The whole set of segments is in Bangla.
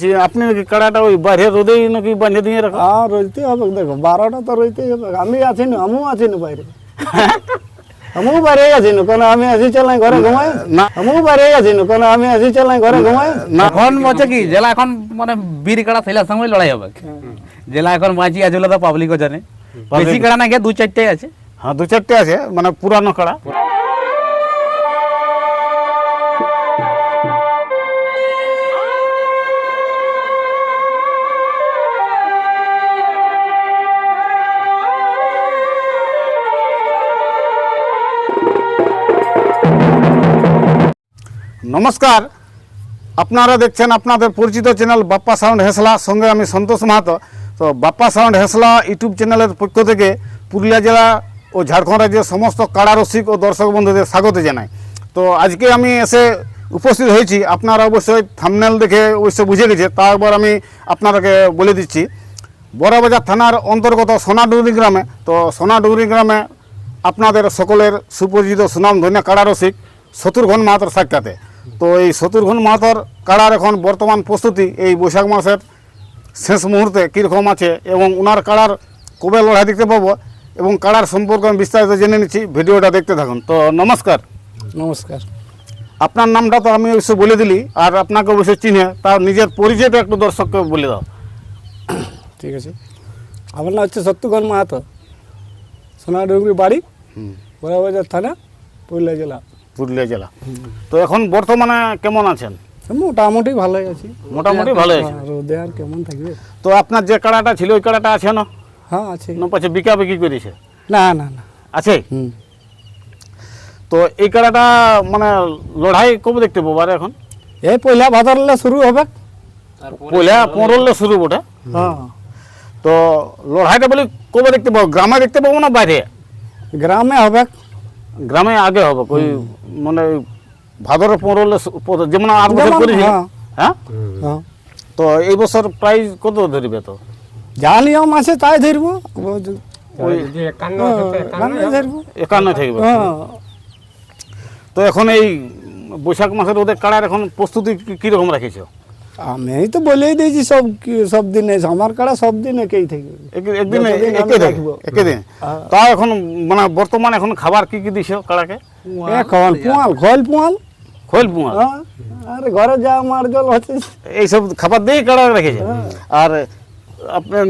যে আপনি নাকি কাড়াটা ওই বাইরে রোদেই নাকি বাঁধে দিয়ে রাখো হ্যাঁ রইতে হবে। দেখো বারোটা তো রইতেই হবে। আমি আছি না আমিও আছি না বাইরে। আমিও বাইরে আছি না কেন আমি আছি চালাই ঘরে ঘুমাই না। আমিও বাইরে আছি না কেন আমি আছি চালাই ঘরে ঘুমাই না। এখন বলছে কি জেলা এখন মানে বীর কাড়া থাইলার সঙ্গে লড়াই হবে। জেলা এখন বাঁচি আছে তো পাবলিকও জানে। বেশি কাড়া না গিয়ে দু চারটে আছে। হ্যাঁ দু চারটে আছে মানে পুরানো কাড়া। নমস্কার। আপনারা দেখছেন আপনাদের পরিচিত চ্যানেল বাপ্পা সাউন্ড হেসলা। সঙ্গে আমি সন্তোষ মাহাতো। তো বাপ্পা সাউন্ড হেসলা ইউটিউব চ্যানেলের পক্ষ থেকে পুরুলিয়া জেলা ও ঝাড়খণ্ড রাজ্যের সমস্ত কাড়া রসিক ও দর্শক বন্ধুদের স্বাগত জানাই। তো আজকে আমি এসে উপস্থিত হয়েছি। আপনারা অবশ্যই থামনেল দেখে অবশ্যই বুঝে গেছে। তারপর আমি আপনাদেরকে বলে দিচ্ছি। বড়বাজার থানার অন্তর্গত সোনাডুগরি গ্রামে, তো সোনাডুগরি গ্রামে আপনাদের সকলের সুপরিচিত সুনাম ধন্য কাড়া রসিক শত্রুঘ্ন মাহাতর সাক্ষাতে। তো এই শত্রুঘ্ন মাহাতর কাড়ার এখন বর্তমান প্রস্তুতি এই বৈশাখ মাসের শেষ মুহূর্তে কীরকম আছে এবং ওনার কাড়ার কবে লড়াই দেখতে পাবো এবং কাড়ার সম্পর্কে আমি বিস্তারিত জেনে নিচ্ছি ভিডিওটা দেখতে থাকুন। তো নমস্কার। নমস্কার। আপনার নামটা তো আমি অবশ্যই বলে দিলি আর আপনাকে অবশ্যই চিনে তার নিজের পরিচয়টা একটু দর্শককে বলে দাও। ঠিক আছে। আমার নাম হচ্ছে সত্যগণ মাহাতো সোনাডুঙ্গরি বাড়ি বড়বাজার থানা পুরুলিয়া জেলা। পুরুলিয়া জেলা। তো এখন বর্তমানে কেমন আছেন? মোটামুটি ভালোই আছি। মোটামুটি ভালো আছে রোদে আর কেমন থাকবে? তো আপনার যে কাড়াটা ছিল ওই কাড়াটা আছে না? হ্যাঁ আছে। না পাচ্ছে বিকা বিক্রি করেছে? না না না। আছে? তো এই কাড়াটা মানে লড়াই কবে দেখতে পাবো আর এখন? এই পয়লা ভাদরলে শুরু হবে। পয়লা পনেরোলে শুরু বটে হ্যাঁ। তো লড়াইটা বলি কবে দেখতে পাবো? গ্রামে দেখতে পাবো না বাইরে? গ্রামে হবে। গ্রামে আগে হবে ওই মানে ভাদরের পনেরোলে যেমন আট বছর করেছিল হ্যাঁ। হ্যাঁ? হ্যাঁ। তো এই বছর প্রাইজ কত ধরবে তো? যা নিয়ম আছে তাই ধরবো। একান্ন থাকবে। হ্যাঁ। তো এখন এই বৈশাখ মাসের ওদের কাড়ার এখন প্রস্তুতি কি- কীরকম রেখেছো? আমি তো বলেই দিয়েছি সব সব দিনে আমার কাড়া সব দিন একেই থাকবে এক- একদিনে একে দিন একে দিন হ্যাঁ। তাও এখন মানে বর্তমান এখন খাবার কি কি দিছো কাড়াকে? এখন পোয়াল। খোল পোয়াল। খোল পুয়া হ্যাঁ আরে ঘরে যা মার জল হচ্ছে এইসব খাবার দিয়ে কাড়া রেখেছে? আর আপনার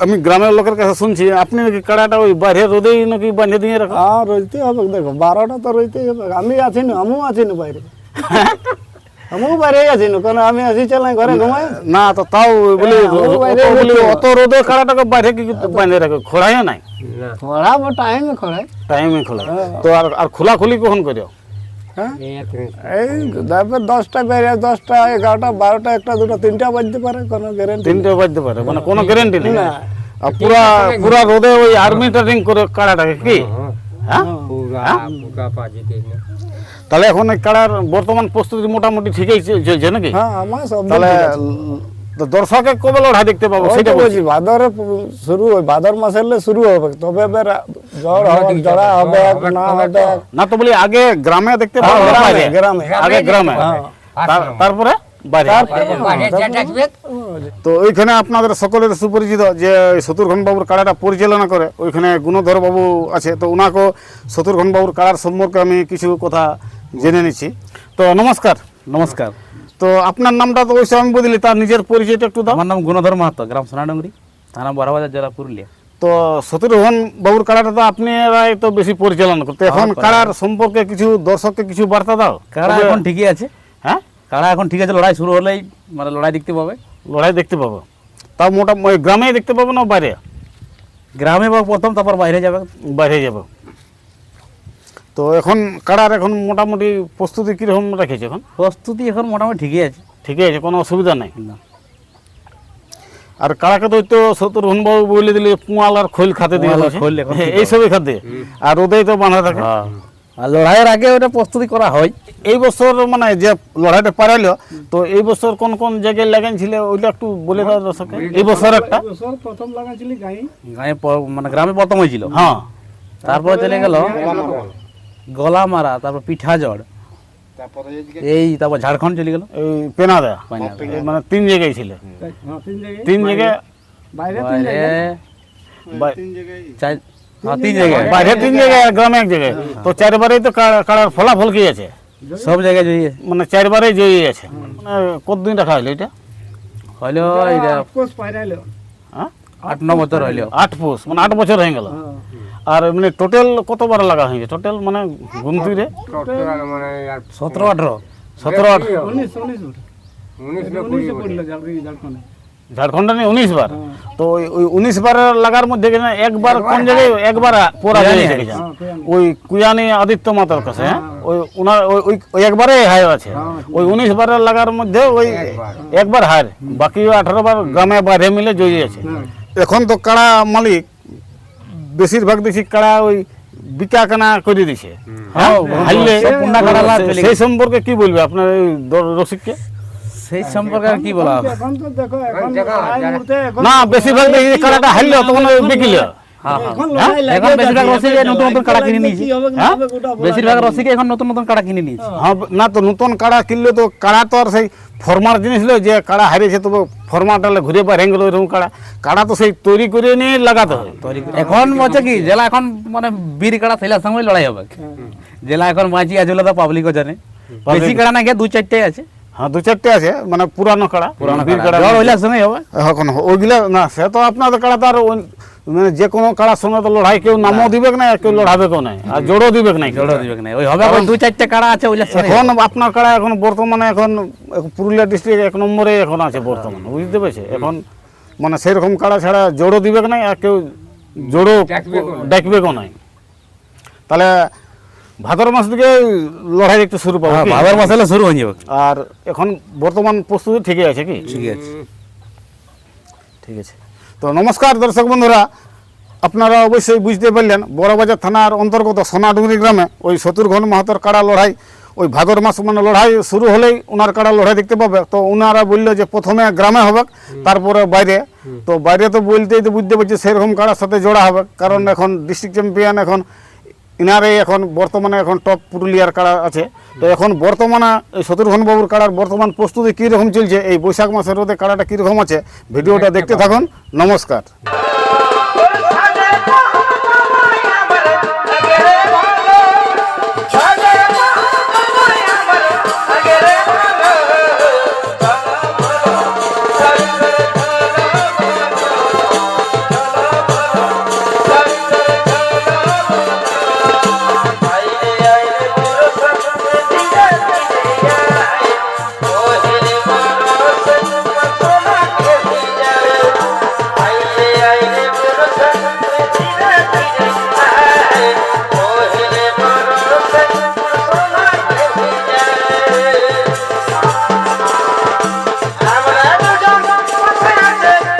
আমি গ্রামের লোকের কাছে শুনছি আপনি নাকি কাড়াটা ওই বাইরে রোদেই নাকি বাঁধে দিয়ে রাখো? হ্যাঁ রইতে হবে দেখো বারোটা তো রইতেই হবে। আমি আছি না আমিও আছি না বাইরে। আমিও বাইরে আছি না কেন আমি আছি চালাই ঘরে ঘুমাই না তো তাও বলি বাইরে অত রোদে কাড়াটাকে বাইরে কি বাঁধে রাখো খোড়াইও নাই। খোড়াবো টাইমে খোড়াই টাইমে খোলা তো আর আর খোলা খুলি কখন করিও হ্যাঁ এই তারপর দশটা বেরিয়ে দশটা এগারোটা বারোটা একটা দুটো তিনটা বাজতে পারে কোনো গ্যারেন্টি তিনটে বাজতে পারে মানে কোনো গ্যারেন্টি নেই। আর পুরা পুরা রোদে ওই আর্মি ট্রেনিং করে কাড়াটাকে কি? হ্যাঁ তাহলে এখন এই কাড়ার বর্তমান প্রস্তুতি মোটামুটি ঠিকই চলছে নাকি? হ্যাঁ আমার সব তাহলে তো দর্শকে কবে লড়াই দেখতে পাবো সেটা বলছি। ভাদরে শুরু হয় ভাদর মাসের শুরু হবে তবে এবার জ্বর হবে জড়া হবে না হবে। না তো বলি আগে গ্রামে দেখতে পাবো হ্যাঁ, গ্রামে, আগে গ্রামে। হ্যাঁ। তারপরে তো ওইখানে আপনাদের সকলের সুপরিচিত যে শত্রুঘ্ন বাবুর কাড়াটা পরিচালনা করে ওইখানে গুণধর বাবু আছে তো ওনাকেও শত্রুঘ্ন বাবুর কাড়ার সম্পর্কে আমি কিছু কথা জেনে নিচ্ছি তো নমস্কার। নমস্কার। তো আপনার নামটা তো অবশ্যই আমি বদলি তার নিজের পরিচয়টা একটু দাও। আমার নাম গুণধর মাহাতো গ্রাম সোনাডুঙ্গরি থানা বড়বাজার জেলা পুরুলিয়া। তো শত্রুঘ্ন বাবুর কাড়াটা তো আপনারাই তো বেশি পরিচালনা করতে। এখন কাড়ার সম্পর্কে কিছু দর্শককে কিছু বার্তা দাও। কাড়া এখন ঠিকই আছে। হ্যাঁ? কাড়া এখন ঠিক আছে লড়াই শুরু হলেই মানে লড়াই দেখতে পাবে। লড়াই দেখতে পাবো। তাও মোটা ওই গ্রামেই দেখতে পাবো না বাইরে? গ্রামে বা প্রথম তারপর বাইরে যাবে। বাইরে যাব। তো এখন কাড়ার এখন মোটামুটি প্রস্তুতি কীরকম রেখেছে এখন? প্রস্তুতি এখন মোটামুটি ঠিকই আছে। ঠিকই আছে কোনো অসুবিধা নাই? না। আর কাড়াকে তো ওই তো শত্রুঘ্ন বাবু বলে দিলে পুঁয়াল আর খোল খাতে দিয়ে খৈল হ্যাঁ, এইসবই খাতে। আর ওদেরই তো বাঁধা থাকে। আর লড়াইয়ের আগে ওটা প্রস্তুতি করা হয়। এই বছর মানে যে লড়াইটা পারাইলো তো এই বছর কোন কোন জায়গায় লাগাইছিল ওইটা একটু বলে দাও দর্শককে এই বছর একটা। প্রথম লাগাইছিলি গাই গায়ে প- মানে গ্রামে প্রথম হয়েছিল। হ্যাঁ। তারপর চলে গেল গলা মারা তারপর পিঠা জড় এই তারপর ঝাড়খণ্ড চলে গেল। এই পেনাদা। মানে তিন জায়গায় ছিল। হ্যাঁ, তিন জায়গায়? তিন জায়গায় বাইরে তিন জায়গায়? হ্যাঁ, বাইরে তিন জায়গায় গ্রামে এক জায়গায়। তো চারবারেই তো কাড়া- কাড়ার ফলাফল কি আছে? সব জায়গায় জয়ী। মানে চারবারেই জয়ী আছে। মানে কতদিন রাখা হলো এটা? হইল এটা হ্যাঁ? আট ন বছর হইল। আট পুষ মানে আট বছর হয়ে গেল। হ্যাঁ। আর মানে টোটাল কতবার লাগা হয়েছে? টোটাল মানে গুনতিরে সতেরো আঠারো? সতেরো পড়ল ঝাড়খণ্ড নিয়ে উনিশ বার? হ্যাঁ। তো ওই- ওই উনিশ বার লাগার মধ্যে একবার কোন জায়গায় একবার পোরা কুয়ানি জয়ী হারিয়েছে। হ্যাঁ, ওই কুয়ানি আদিত্য মাতার কাছে হ্যাঁ? ওই ওনার ওই- একবারে হার আছে। ওই উনিশ বারের লাগার মধ্যে ওই একবার। হার। বাকি আঠারো বার গ্রামে বাইরে মিলে জয়ী আছে এখন তো কাড়া মালিক বেশিরভাগ দেখি কাড়া ওই বিকা কেনা করে দিছে। হ্যাঁ? লাভ চলে সেই সম্পর্কে কি বলবে আপনার রসিককে? সেই সম্পর্কে কি বলা না বেশিরভাগ দেখি কাড়াটা হারলো তখন ওই বিকিলে। হ্যাঁ হ্যাঁ এখন লড়াই এখন লাগিয়ে বেশিরভাগ যাচ্ছে। নতুন নতুন কাড়া কিনে নিয়েছে। কি হবে কি হ্যাঁ? হবে গোটা বলা বেশিরভাগ যাবে এখন নতুন নতুন কাড়া কিনে নিয়েছে। হ্যাঁ। না তো নতুন কাড়া কিনলে তো কাড়া তো আর সেই ফরমার জিনিস নয় যে কাড়া হারিয়েছে তবে ফরমাটালে ঘুরে বাইরে গেল এরকম কাড়া। কাড়া তো সেই তৈরি করে নিয়ে লাগাতে হয়। এখন হচ্ছে কি জেলা এখন মানে বীর কাড়া ছেলের সঙ্গে লড়াই হবে। জেলা এখন বাঁচি আছে তো পাবলিকও জানে। বেশি কাড়া না গিয়ে দু চারটে আছে। হ্যাঁ দু চারটে আছে মানে পুরানো কাড়া। পুরানো বীর কাড়া। সঙ্গে হবে। এখন ওইগুলা না সে তো আপনাদের কাড়া তো আর মানে যে কোনো কাড়ার সঙ্গে তো লড়াই কেউ নামও দিবে না কেউ লড়াবে কেউ নাই আর জোড়ও দিবে না জড়ো দিবে না ওই হবে ওই দু চারটে কাড়া আছে ওইলে সঙ্গে এখন আপনার কাড়া এখন বর্তমানে এখন এখন পুরুলিয়া ডিস্ট্রিক্ট এক নম্বরে এখন আছে বর্তমানে বুঝতে পেরেছে? এখন মানে সেরকম কাড়া ছাড়া জোড়ও দিবে না আর কেউ জোড়ও ডাকবে কেউ নাই। তাহলে ভাদর মাস থেকে লড়াই একটু শুরু পাবো হ্যাঁ ভাদর মাস হলে শুরু হয়ে যাবে। আর এখন বর্তমান প্রস্তুতি ঠিকই আছে কি? ঠিক আছে। ঠিক আছে। তো নমস্কার দর্শক বন্ধুরা আপনারা অবশ্যই বুঝতে পারলেন বড়বাজার থানার অন্তর্গত সোনাডুঙ্গরি গ্রামে ওই শত্রুঘ্ন মাহাতর কাড়া লড়াই ওই ভাগর মাস মানে লড়াই শুরু হলেই ওনার কাড়া লড়াই দেখতে পাবে। তো ওনারা বলল যে প্রথমে গ্রামে হবে তারপরে বাইরে। তো বাইরে তো বলতেই তো বুঝতে পারছি সেরকম কাড়ার সাথে জোড়া হবে কারণ এখন ডিস্ট্রিক্ট চ্যাম্পিয়ন এখন ইনারে এখন বর্তমানে এখন টপ পুরুলিয়ার কাড়া আছে। তো এখন বর্তমানে এই শত্রুঘ্ন বাবুর কাড়ার বর্তমান প্রস্তুতি কীরকম চলছে এই বৈশাখ মাসের রোদে কাড়াটা কীরকম আছে ভিডিওটা দেখতে থাকুন নমস্কার। আমি